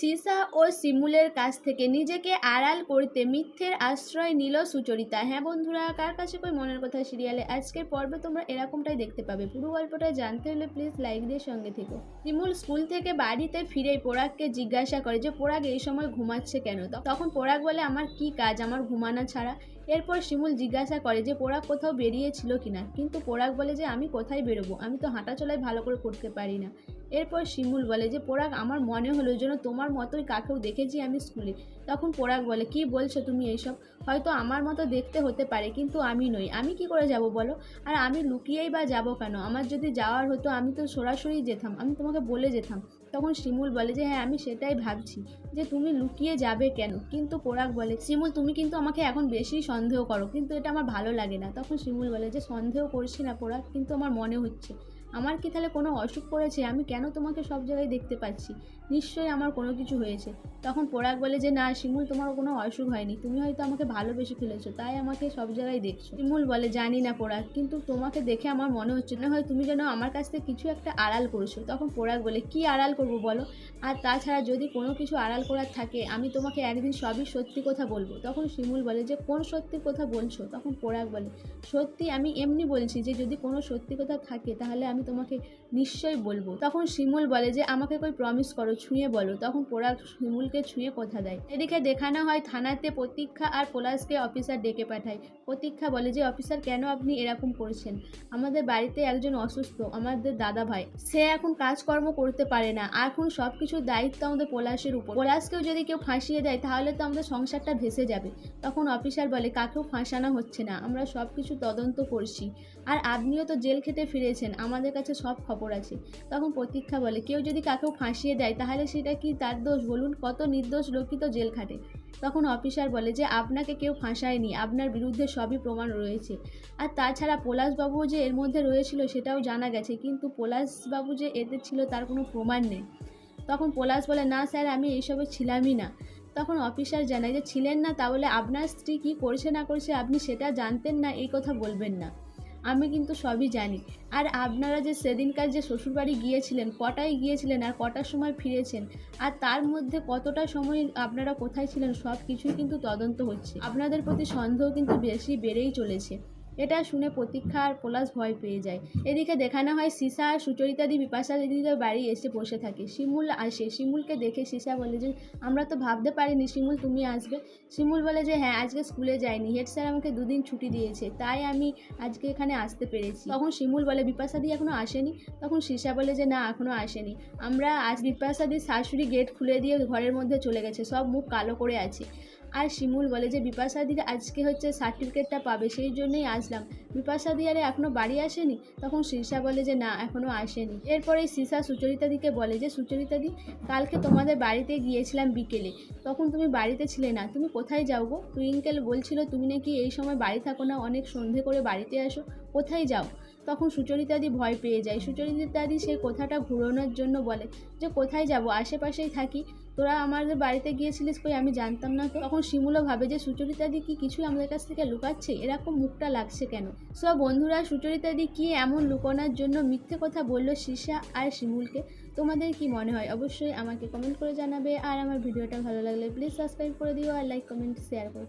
সিসা ও শিমুলের কাছ থেকে নিজেকে আড়াল করতে মিথ্যের আশ্রয় নিল সুচরিতা। হ্যাঁ বন্ধুরা, কার কাছে কই মনের কথা সিরিয়ালে? আজকের পর্বে তোমরা এরকমটাই দেখতে পাবে। পুরো গল্পটা জানতে হলে প্লিজ লাইক দিয়ে সঙ্গে থেকো। শিমুল স্কুল থেকে বাড়িতে ফিরে পোরাগকে জিজ্ঞাসা করে যে, পোরাগ এই সময় ঘুমাচ্ছে কেন? তখন পোরাগ বলে, আমার কি কাজ? আমার ঘুমানো ছাড়া এরপর শিমুল জিজ্ঞাসা করে যে পোড়াক কোথাও বেরিয়েছিল কিনা। কিন্তু পোড়াক বলে যে, আমি কোথায় বেরোবো? আমি তো হাঁটাচলাই ভালো করে করতে পারি না। এরপর শিমুল বলে যে, পোড়াক, আমার মনে হলো যেন তোমার মতোই কাকেও দেখেছি আমি স্কুলে। তখন পোড়াক বলে, কি বলছো তুমি এইসব? হয়তো আমার মতো দেখতে হতে পারে, কিন্তু আমি নই। আমি কি করে যাব বলো? আর আমি লুকিয়েই বা যাব কেন? আমার যদি যাওয়ার হতো, আমি তো সরাসরি যেতাম। আমি তোমাকে বলে যেতাম। তখন শিমুল বলে যে হ্যাঁ আমি সেটাই ভাবছি যে, তুমি লুকিয়ে যাবে কেন? কিন্তু পোড়াক বলে, শিমুল, তুমি কিন্তু আমাকে এখন বেশি সন্দেহ করো, কিন্তু এটা আমার ভালো লাগে না। তখন শিমুল বলে যে, সন্দেহ করছি না পোড়াক কিন্তু আমার মনে হচ্ছে। আমার কি তাহলে কোনো অসুখ করেছে আমি কেন তোমাকে সব জায়গায় দেখতে পাচ্ছি? নিশ্চয়ই আমার কোনো কিছু হয়েছে। তখন পোড়াক বলে যে, না, শিমুল তোমার কোনো অসুখ হয়নি। তুমি হয়তো আমাকে ভালোবেসে ফেলেছো, তাই আমাকে সব জায়গায় দেখছ। শিমুল বলে, জানি না পোড়াক, কিন্তু তোমাকে দেখে আমার মনে হচ্ছে না হয় তুমি যেন আমার কাছ থেকে কিছু একটা আড়াল করছ। তখন পোড়াক বলে, কি আড়াল করব বলো? আর তাছাড়া যদি কোনো কিছু আড়াল করার থাকে, আমি তোমাকে একদিন সবই সত্যি কথা বলব। তখন শিমুল বলে, যে, কোন সত্যি কথা বলছো? তখন পোড়াক বলে, সত্যি আমি এমনি বলছি যে, যদি কোনো সত্যি কথা থাকে, তাহলে আমি তোমাকে নিশ্চয়ই বলব। তখন শিমুল বলে যে, আমাকে কই প্রমিস করো, ছুঁয়ে বলো। তখন পোড়াক শিমুলকে ছুঁয়ে কথা দেয়। এদিকে দেখানো হয় থানাতে প্রতীক্ষা আর পলাশকে অফিসার ডেকে পাঠায়। প্রতীক্ষা বলে যে অফিসার কেন আপনি এরকম করছেন? আমাদের বাড়িতে একজন অসুস্থ, আমাদের দাদা ভাই। সে এখন কাজকর্ম করতে পারে না। এখন সব কিছুর দায়িত্ব আমাদের পলাশের উপর। পলাশকেও যদি কেউ ফাঁসিয়ে দেয়, তাহলে তো আমাদের সংসারটা ভেসে যাবে। তখন অফিসার বলে, কাকেও ফাঁসানো হচ্ছে না। আমরা সব কিছু তদন্ত করছি। আর আপনিও তো জেল খেটে ফিরেছেন। আমাদের কাছে সব খবর আছে। তখন প্রতীক্ষা বলে, কেউ যদি কাকেও ফাঁসিয়ে দেয়, তাহলে সেটা কি তার দোষ? বলুন, কত নির্দোষ লোকই তো জেল খাটে। তখন অফিসার বলে, যে আপনাকে কেউ ফাঁসায়নি, আপনার বিরুদ্ধে সবই প্রমাণ রয়েছে। আর তাছাড়া পলাশবাবু যে এর মধ্যে রয়েছিল, সেটাও জানা গেছে, কিন্তু পলাশবাবু যে এতে ছিল, তার কোনো প্রমাণ নেই। তখন পলাশ বলে, না স্যার, আমি এইসবে ছিলামই না। তখন অফিসার জানায় যে, ছিলেন না, তাহলে আপনার স্ত্রী কী করছে না করছে, আপনি সেটা জানতেন না, এই কথা বলবেন না। আমি কিন্তু সবই জানি। আর আপনারা যে সেদিনকার যে শ্বশুরবাড়ি গিয়েছিলেন, কটায় গিয়েছিলেন আর কটার সময় ফিরেছেন আর তার মধ্যে কতটা সময় আপনারা কোথায় ছিলেন সব কিছুই কিন্তু তদন্ত হচ্ছে। আপনাদের প্রতি সন্দেহ কিন্তু বেশি বেড়েই চলেছে। এটা শুনে প্রতীক্ষা আর পলাশ ভয় পেয়ে যায়। এদিকে দেখানো হয় সীসা আর সুচরিতাদি বিপাশা দিদিদের বাড়ি এসে বসে থাকে। শিমুল আসে। শিমুলকে দেখে সীসা বলে যে, আমরা তো ভাবতে পারিনি শিমুল তুমি আসবে। শিমুল বলে যে হ্যাঁ আজকে স্কুলে যাইনি। হেড স্যার আমাকে দুদিন ছুটি দিয়েছে, তাই আমি আজকে এখানে আসতে পেরেছি। তখন শিমুল বলে বিপাশাদি এখনও আসেনি? তখন সীসা বলে যে, না এখনও আসেনি। আমরা আজ বিপাশাদির শাশুড়ি গেট খুলে দিয়ে ঘরের মধ্যে চলে গেছে। সব মুখ কালো করে আছে। আর শিমুল বলে যে বিপাশাদি আজকে হচ্ছে সার্টিফিকেটটা পাবে সেই জন্যই আসলাম। বিপাশাদি আরে এখনও বাড়ি আসেনি? তখন শীর্ষা বলে যে, না, এখনও আসেনি। এরপরে শীষা সুচরিতাদিকে বলে যে, সুচরিতাদি, কালকে তোমাদের বাড়িতে গিয়েছিলাম বিকেলে। তখন তুমি বাড়িতে ছিলে না। তুমি কোথায় যাও গো? টুইঙ্কেল বলছিল, তুমি নাকি এই সময় বাড়ি থাকো না, অনেক সন্ধে করে বাড়িতে আসো। কোথায় যাও? তখন সুচরিতাদি ভয় পেয়ে যায়। সুচরিতাদি সেই কথাটা ঘুরোনোর জন্য বলে যে, কোথায় যাব? আশেপাশেই থাকি। তোরা আমাদের বাড়িতে গিয়েছিলিস কই আমি জানতাম না তো? তখন শিমুলও ভাবে যে, সুচরিতাদি কি কিছুই আমাদের কাছ থেকে লুকাচ্ছে? এরকম মুখটা লাগছে কেন? সব বন্ধুরা সুচরিতাদি কি এমন লুকোনার জন্য মিথ্যে কথা বলল সীসা আর শিমুলকে? তোমাদের কি মনে হয়? অবশ্যই আমাকে কমেন্ট করে জানাবে। আর আমার ভিডিওটা ভালো লাগলে প্লিজ সাবস্ক্রাইব করে দিও আর লাইক কমেন্ট শেয়ার করো।